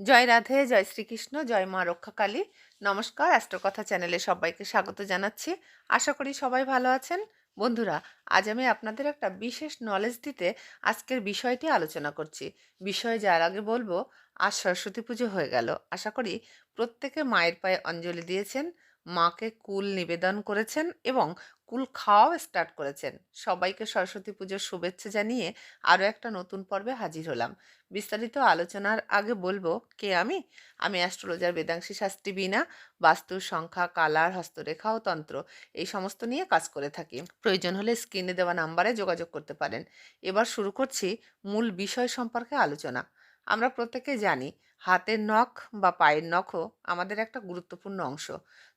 জয় রাধে, জয় শ্রীকৃষ্ণ, জয় মা রক্ষাকালী। নমস্কার, অ্যাস্ট্রোকথা চ্যানেলে সবাইকে স্বাগত জানাচ্ছি। আশা করি সবাই ভালো আছেন। বন্ধুরা, আজ আমি আপনাদের একটা বিশেষ নলেজ দিতে আজকের বিষয়টি আলোচনা করছি। বিষয় যার আগে বলব, আজ সরস্বতী পুজো হয়ে গেল। আশা করি প্রত্যেকে মায়ের পায়ে অঞ্জলি দিয়েছেন, মাকে কুল নিবেদন করেছেন এবং কুল খাওয়াও স্টার্ট করেছেন। সবাইকে সরস্বতী পুজোর শুভেচ্ছা জানিয়ে আরও একটা নতুন পর্বে হাজির হলাম। বিস্তারিত আলোচনার আগে বলব, কে আমি? আমি অ্যাস্ট্রোলজার বেদাংশী শাস্ত্রী বিনা বাস্তু সংখ্যা, কালার, হস্তরেখা ও তন্ত্র, এই সমস্ত নিয়ে কাজ করে থাকি। প্রয়োজন হলে স্ক্রিনে দেওয়া নাম্বারে যোগাযোগ করতে পারেন। এবার শুরু করছি মূল বিষয় সম্পর্কে আলোচনা। আমরা প্রত্যেকে জানি হাতের নখ বা পায়ের নখও আমাদের একটা গুরুত্বপূর্ণ অংশ।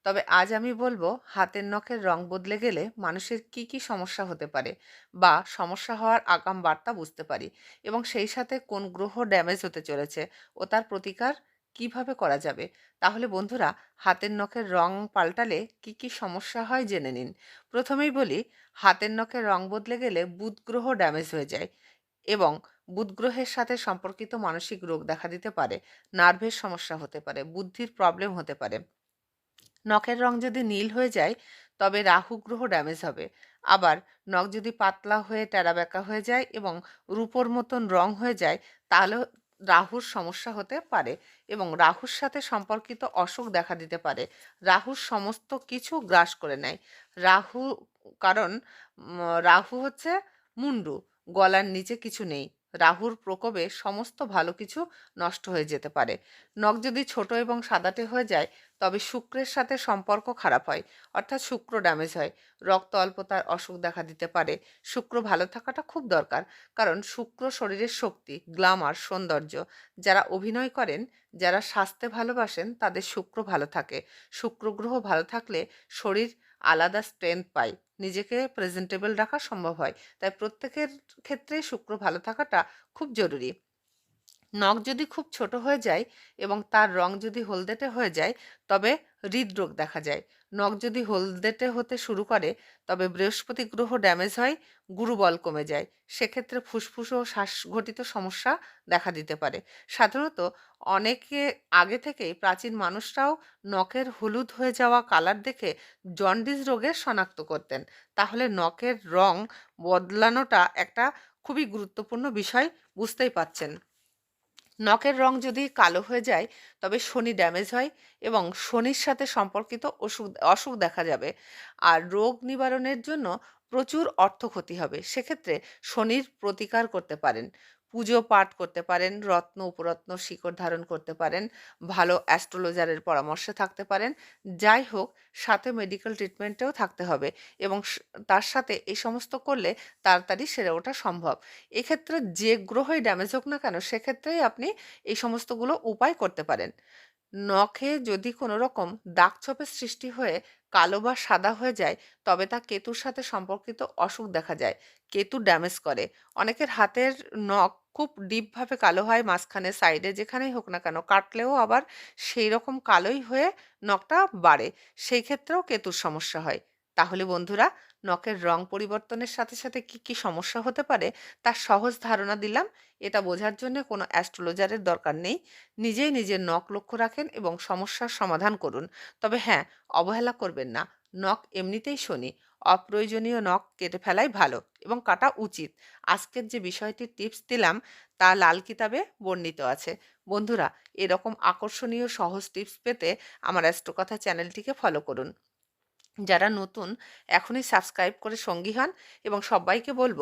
তবে আজ আমি বলব হাতের নখের রং বদলে গেলে মানুষের কি কি সমস্যা হতে পারে বা সমস্যা হওয়ার আগাম বার্তা বুঝতে পারি এবং সেই সাথে কোন গ্রহ ড্যামেজ হতে চলেছে ও তার প্রতিকার কীভাবে করা যাবে? তাহলে বন্ধুরা, হাতের নখের রং পাল্টালে কি কি সমস্যা হয় জেনে নিন। প্রথমেই বলি, হাতের নখের রং বদলে গেলে বুধ গ্রহ ড্যামেজ হয়ে যায় এবং বুধ গ্রহের সাথে সম্পর্কিত মানসিক রোগ দেখা দিতে পারে, নার্ভের সমস্যা হতে পারে, বুদ্ধির প্রবলেম হতে পারে। নখের রং যদি নীল হয়ে যায়, তবে রাহু গ্রহ ড্যামেজ হবে। আবার নখ যদি পাতলা হয়ে টেরাবেঁকা হয়ে যায় এবং রূপোর মতন রং হয়ে যায় তাহলে রাহুর সমস্যা হতে পারে এবং রাহুর সাথে সম্পর্কিত অসুখ দেখা দিতে পারে। রাহুর সমস্ত কিছু গ্রাস করে নেয়। রাহু, কারণ রাহু হচ্ছে মুন্ডু, গলার নিচে কিছু নেই। রাহুর প্রকোপে সমস্ত ভালো কিছু নষ্ট হয়ে যেতে পারে। নখ যদি ছোট এবং সাদাটে হয়ে যায়, তবে শুক্রের সাথে সম্পর্ক খারাপ হয়, অর্থাৎ শুক্র ড্যামেজ হয়। রক্ত অল্পতার অসুখ দেখা দিতে পারে। শুক্র ভালো থাকাটা খুব দরকার, কারণ শুক্র শরীরের শক্তি, গ্লামার, সৌন্দর্য, যারা অভিনয় করেন, যারা স্বাস্থ্যে ভালোবাসেন, তাদের শুক্র ভালো থাকে। শুক্র গ্রহ ভালো থাকলে শরীর আলাদা স্ট্রেংথ পায়। নিজেকে প্রেজেন্টেবল রাখা সম্ভব হয়। তাই প্রত্যেকের ক্ষেত্রে শুক্র ভালো থাকাটা খুব জরুরি। নখ যদি খুব ছোট হয়ে যায় এবং তার রং যদি হলদেটে হয়ে যায়, তবে হৃদরোগ দেখা যায়। নখ যদি হলদেটে হতে শুরু করে, তবে বৃহস্পতি গ্রহ ড্যামেজ হয়, গুরুবল কমে যায়। সেক্ষেত্রে ফুসফুস ও শ্বাসঘটিত সমস্যা দেখা দিতে পারে। সাধারণত অনেকে আগে থেকেই প্রাচীন মানুষরাও নখের হলুদ হয়ে যাওয়া কালার দেখে জন্ডিস রোগের শনাক্ত করতেন। তাহলে নখের রং বদলানোটা একটা খুবই গুরুত্বপূর্ণ বিষয় বুঝতেই পাচ্ছেন নখের রং যদি কালো হয়ে যায়, তবে শনি ড্যামেজ হয় এবং শনির সাথে সম্পর্কিত অসুখ অসুখ দেখা যাবে। আর রোগ নিবারণের জন্য প্রচুর অর্থ ক্ষতি হবে। সেক্ষেত্রে শনির প্রতিকার করতে পারেন। পুজো পাঠ করতে পারেন, রত্ন, উপরত্ন শিকড় ধারণ করতে পারেন, ভালো অ্যাস্ট্রোলজারের পরামর্শে থাকতে পারেন। যাই হোক, সাথে মেডিকেল ট্রিটমেন্টেও থাকতে হবে এবং তার সাথে এই সমস্ত করলে তাড়াতাড়ি সেরে ওঠা সম্ভব। এক্ষেত্রে যে গ্রহই ড্যামেজ হোক না কেন, সেক্ষেত্রেই আপনি এই সমস্তগুলো উপায় করতে পারেন। নখে যদি কোনো রকম দাগ ছোপের সৃষ্টি হয়ে কালো বা সাদা হয়ে যায়, তবে তা কেতুর সাথে সম্পর্কিত অসুখ দেখা যায়। কেতু ড্যামেজ করে। অনেকের হাতের নখ খুব ডিপভাবে কালো হয় মাঝখানে সাইডে, যেখানেই হোক না কেন। কাটলেও আবার সেই রকম কালোই হয়ে নখটা বাড়ে। সেই ক্ষেত্রেও কেতুর সমস্যা হয়। তাহলে বন্ধুরা, নখের রং পরিবর্তনের সাথে সাথে কি কি সমস্যা হতে পারে? তার সহজ ধারণা দিলাম। এটা বোঝার জন্য কোনো অ্যাস্ট্রোলজারের দরকার নেই। নিজেই নিজের নখ লক্ষ্য রাখেন এবং সমস্যার সমাধান করুন। তবে হ্যাঁ অবহেলা করবেন না। নখ এমনিতেই শনি। অপ্রয়োজনীয় নখ কেটে ফেলাই ভালো এবং কাটা উচিত। আজকের যে বিষয়টির টিপস দিলাম, তা লাল কিতাবে বর্ণিত আছে। বন্ধুরা, এরকম আকর্ষণীয় সহজ টিপস পেতে আমার অ্যাস্ট্রোকথা চ্যানেলটিকে ফলো করুন। যারা নতুন, এখনই সাবস্ক্রাইব করে সঙ্গী হন এবং সবাইকে বলব,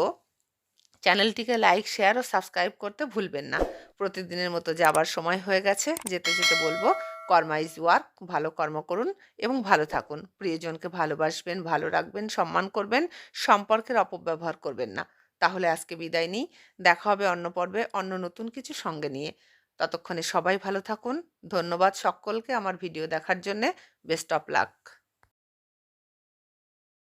চ্যানেলটিকে লাইক শেয়ার ও সাবস্ক্রাইব করতে ভুলবেন না। প্রতিদিনের মতো যাবার সময় হয়ে গেছে, যেতে যেতে বলব, কর্মা ইজ ওয়ার্ক ভালো কর্ম করুন এবং ভালো থাকুন। প্রিয়জনকে ভালোবাসবেন, ভালো রাখবেন, সম্মান করবেন, সম্পর্কের অপব্যবহার করবেন না। তাহলে আজকে বিদায় নিই, দেখা হবে অন্য পর্বে অন্য নতুন কিছু সঙ্গে নিয়ে। ততক্ষণে সবাই ভালো থাকুন, ধন্যবাদ সকলকে আমার ভিডিও দেখার জন্যে বেস্ট অফ লাক